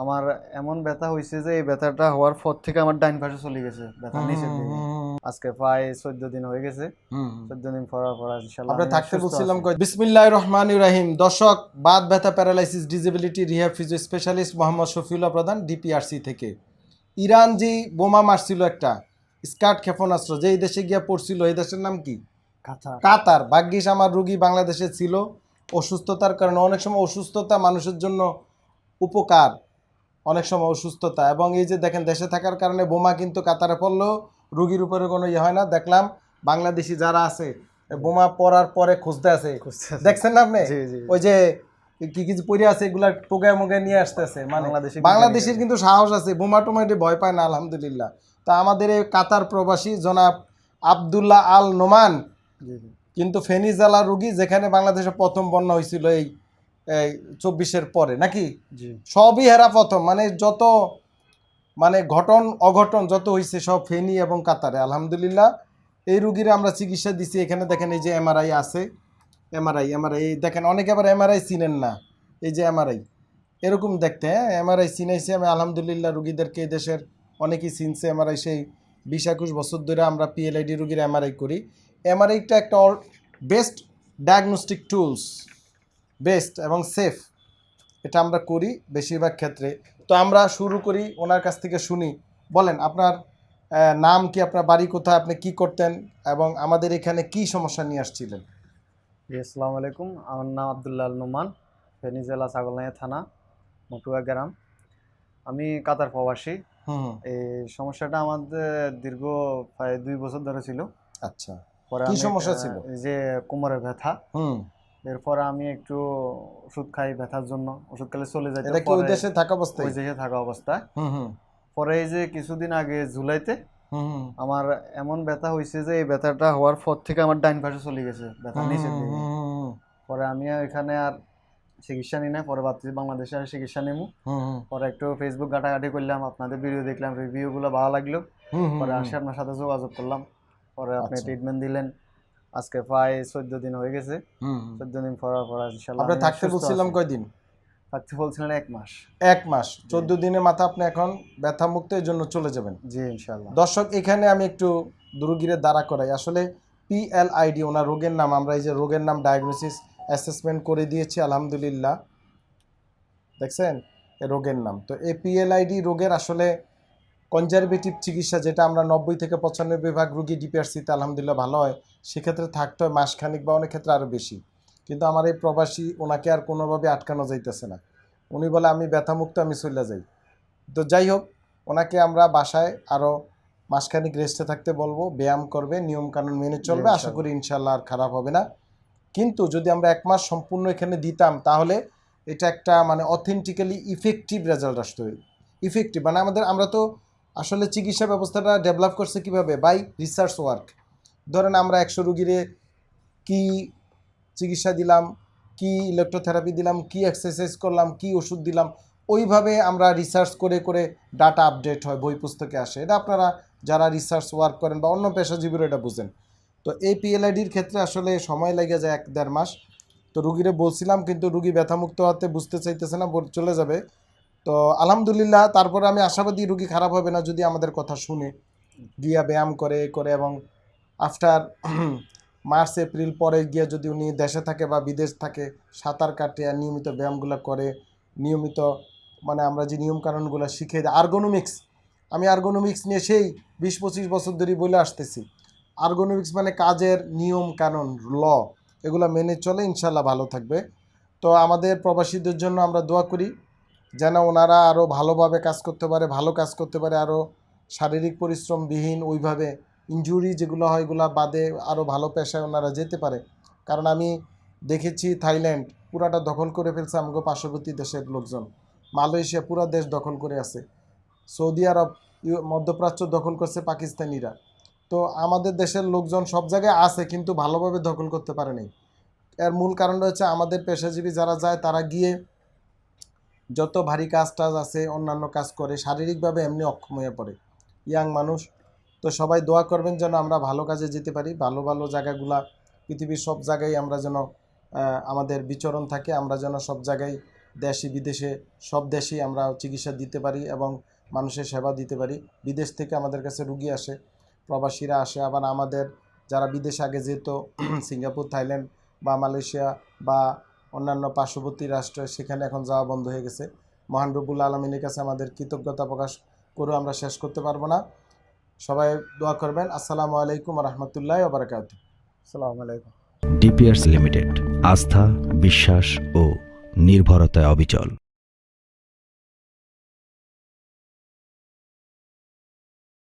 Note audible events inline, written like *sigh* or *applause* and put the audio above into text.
আমার এমন ব্যথা হয়েছে যে এই ব্যথাটা হওয়ার পর থেকে আমার ডাইন পাশে চলে গেছে ব্যথা নিচের দিকে। আজকে প্রায় চোদ্দ দিন হয়ে গেছে। চোদ্দ দিন পর পর আমরা থাকতে বলছিলাম বিসমিল্লাহ রহমান রাহিম। দর্শক বাদ ব্যথা paralysis disability rehab physio specialist Mohammad Shafiullah প্রধান ডিপিআরসি থেকে। ইরান যে বোমা মারছিল একটা স্কার্ট ক্ষেপণাস্ত্র যে এই দেশে গিয়া পড়ছিল এই দেশের নাম কি? কাতার। ভাগ্যিস আমার রুগী বাংলাদেশে ছিল। অসুস্থতার কারণে অনেক সময় অসুস্থতা মানুষের জন্য উপকার। অনেক সময় অসুস্থতা। এবং এই যে দেখেন দেশে থাকার কারণে বোমা কিন্তু কাতারে পড়লেও রুগীর উপরে কোনো ইয়ে হয় না। দেখলাম বাংলাদেশি যারা আছে বোমা পড়ার পরে খুঁজতে আছে। দেখছেন না আপনি। ওই যে কি কিছু পড়ে আছে এগুলা টোগায় মোগায় নিয়ে আসতেছে। মানে বাংলাদেশি বাংলাদেশের কিন্তু সাহস আছে বোমা টোমা এটি ভয় পায় না আলহামদুলিল্লাহ। তা আমাদের এই কাতার প্রবাসী জনাব আবদুল্লাহ আল নোমান। কিন্তু ফেনী জেলা রুগী যেখানে বাংলাদেশে প্রথম বন্যা হয়েছিল এই চব্বিশের পরে নাকি? সবই হেরা প্রথম মানে যত মানে ঘটন অঘটন যত হয়েছে সব ফেনী এবং কাতারে। আলহামদুলিল্লাহ এই রুগীরা আমরা চিকিৎসা দিছি এখানে দেখেন এই যে এমআরআই আছে এমআরআই এমআরআই দেখেন অনেকে আবার এমআরআই চিনেন না এই যে এমআরআই। এরকম দেখতে হ্যাঁ এমআরআই চিনাইছি আমি আলহামদুলিল্লাহ রুগীদেরকে এই দেশের অনেকেই চিনছে এমআরআই সেই বিশ একুশ বছর ধরে আমরা পিএলআইডি রুগীর এমআরআই করি। এমআরআইটা একটা বেস্ট ডায়াগনস্টিক টুলস বেস্ট এবং সেফ। এটা আমরা করি বেশিরভাগ ক্ষেত্রে। তো আমরা শুরু করি ওনার কাছ থেকে শুনি। বলেন আপনার নাম কি আপনার বাড়ি কোথায় আপনি কি করতেন এবং আমাদের এখানে কি সমস্যা নিয়ে আসছিলেন? আসসালামু আলাইকুম। আমার নাম আবদুল্লাহ আল নোমান ফেনী জেলা ছাগলনাইয়া থানা মটুয়া গ্রাম। আমি কাতার প্রবাসী। হুম এই সমস্যাটা আমাদের দীর্ঘ প্রায় দুই বছর ধরে ছিল। আচ্ছা। পরে কি সমস্যা ছিল? এই যে কোমরের ব্যথা। হুম। এরপর আমি একটু ওষুধ খাই ব্যথার জন্য। ওষুধ খেলে চলে যায় এটা কি ওই দেশে থাকা অবস্থায়? ওই দেশে থাকা অবস্থায়। পরে এই যে কিছুদিন আগে জুলাইতে আমার এমন ব্যথা হয়েছে যে এই ব্যথাটা হওয়ার পর থেকে আমার ডাইন পাশে চলে গেছে ব্যথা নিচে পরে আমি আর এখানে আর চিকিৎসা নিই না পরে ভাবতেছি বাংলাদেশে আর চিকিৎসা নেব পরে একটু ফেসবুক ঘাটাঘাটি করলাম আপনাদের ভিডিও দেখলাম রিভিউগুলো ভালো লাগল। পরে আসে আপনার সাথে যোগাযোগ করলাম। পরে আপনি আচ্ছা। ট্রিটমেন্ট দিলেন। আজকে প্রায় চোদ্দ দিন হয়ে গেছে। হুম। চোদ্দ দিন পর পর ইনশাল্লাহ আপনি থাকতে বলছিলাম। কয়দিন? থাকতে বলছিলেন এক মাস। এক মাস। চোদ্দ দিনের মাথা আপনি এখন ব্যথা মুক্ত এর জন্য চলে যাবেন। জি ইনশাল্লাহ দর্শক এখানে আমি একটু দুরুগিরে দ্বারা করাই। আসলে পিএলআইডি ওনার রোগের নাম আমরা এই যে রোগের নাম ডায়াগনোসিস অ্যাসেসমেন্ট করে দিয়েছি আলহামদুলিল্লাহ। দেখছেন? রোগের নাম। তো এই পিএলআইডি রোগের আসলে কনজারভেটিভ চিকিৎসা যেটা আমরা নব্বই থেকে পঁচানব্বই ভাগ রুগী ডিপিআরসিতে আলহামদুলিল্লাহ ভালো হয় সেক্ষেত্রে থাকতে হয় মাসখানিক বা অনেক ক্ষেত্রে আরও বেশি। কিন্তু আমার এই প্রবাসী ওনাকে আর কোনোভাবে আটকানো যাইতেছে না। উনি বলে আমি ব্যথামুক্ত আমি চলে যাই। তো যাই হোক ওনাকে আমরা বাসায় আরও মাসখানিক রেস্টে থাকতে বলব ব্যায়াম করবে নিয়মকানুন মেনে চলবে আশা করি ইনশাল্লাহ আর খারাপ হবে না। কিন্তু যদি আমরা এক মাস সম্পূর্ণ এখানে দিতাম তাহলে এটা একটা মানে অথেন্টিক্যালি ইফেক্টিভ রেজাল্ট আসতো। ইফেক্টিভ মানে আমাদের আমরা তো আসলে চিকিৎসা ব্যবস্থাটা ডেভেলপ করছে কীভাবে? বাই রিসার্চ ওয়ার্ক ধরেন আমরা একশো রুগীরে কি চিকিৎসা দিলাম, কি ইলেকট্রোথেরাপি দিলাম, কি এক্সারসাইজ করলাম, কি ওষুধ দিলাম, ওইভাবে আমরা রিসার্চ করে করে ডাটা আপডেট হয়, বই পুস্তকে আসে। এটা আপনারা যারা রিসার্চ ওয়ার্ক করেন বা অন্য পেশাজীবীরা এটা বুঝেন। তো এই পিএলআইডির ক্ষেত্রে আসলে সময় লেগে যায় এক দেড় মাস। তো রুগীরে বলছিলাম, কিন্তু রুগী ব্যথামুক্ত হতে বুঝতে চাইতেছে না চলে যাবে। তো আলহামদুলিল্লাহ, তারপরে আমি আশাবাদী রুগী খারাপ হবে না যদি আমাদের কথা শুনে। গিয়া ব্যায়াম করে করে এবং আফটার মার্চ, এপ্রিল পরে গিয়ে যদি উনি দেশে থাকে বা বিদেশ থাকে, সাঁতার কাটে আর নিয়মিত ব্যায়ামগুলো করে, নিয়মিত মানে আমরা যে নিয়মকানুনগুলো শিখে দিই আর্গোনমিক্স আমি আর্গোনমিক্স নিয়ে সেই বিশ পঁচিশ বছর ধরে বলে আসতেছি। আর্গোনমিক্স মানে কাজের নিয়ম, কানুন, ল, এগুলো মেনে চলে ইনশাল্লাহ ভালো থাকবে। তো আমাদের প্রবাসীদের জন্য আমরা দোয়া করি যেন ওনারা আরও ভালোভাবে কাজ করতে পারে, ভালো কাজ করতে পারে আরও শারীরিক পরিশ্রমবিহীন ওইভাবে ইনজুরি যেগুলো হয় এগুলো বাদে আরও ভালো পেশায় ওনারা যেতে পারে। কারণ আমি দেখেছি থাইল্যান্ড, পুরাটা দখল করে ফেলছে আমাকে পার্শ্ববর্তী দেশের লোকজন। মালয়েশিয়া পুরা দেশ দখল করে আছে। সৌদি আরব মধ্যপ্রাচ্য দখল করছে পাকিস্তানিরা। তো আমাদের দেশের লোকজন সব জায়গায় আছে কিন্তু ভালোভাবে দখল করতে পারেনি। এর মূল কারণটা হচ্ছে আমাদের পেশাজীবী যারা যায় তারা গিয়ে যত ভারী কাজ টাজ আছে, অন্যান্য কাজ করে, শারীরিকভাবে এমনি অক্ষম হয়ে পড়ে। ইয়াং মানুষ, তো সবাই দোয়া করবেন যেন আমরা ভালো কাজে যেতে পারি, ভালো ভালো জায়গাগুলা, পৃথিবীর সব জায়গায় আমরা যেন আমাদের বিচরণ থাকে, আমরা যেন সব জায়গায় দেশে, বিদেশে, সব দেশেই আমরা চিকিৎসা দিতে পারি এবং মানুষের সেবা দিতে পারি। বিদেশ থেকে আমাদের কাছে রুগী আসে, প্রবাসীরা আসে, আবার আমাদের যারা বিদেশে আগে যেত, *clears throat* সিঙ্গাপুর, থাইল্যান্ড বা মালয়েশিয়া বা অন্যান্য পার্শ্ববর্তী রাষ্ট্র সেখানে এখন যাওয়া বন্ধ হয়ে গেছে। মহান রব্বুল আলমিনের কাছে আমাদের কৃতজ্ঞতা প্রকাশ করেও আমরা শেষ করতে পারব না। সবাই দোয়া করবেন। আসসালামু আলাইকুম রহমতুল্লাহ বারকাত আসসালামু আলাইকুম। ডিপিয়ার্স লিমিটেড আস্থা বিশ্বাস ও নির্ভরতায় অবিচল।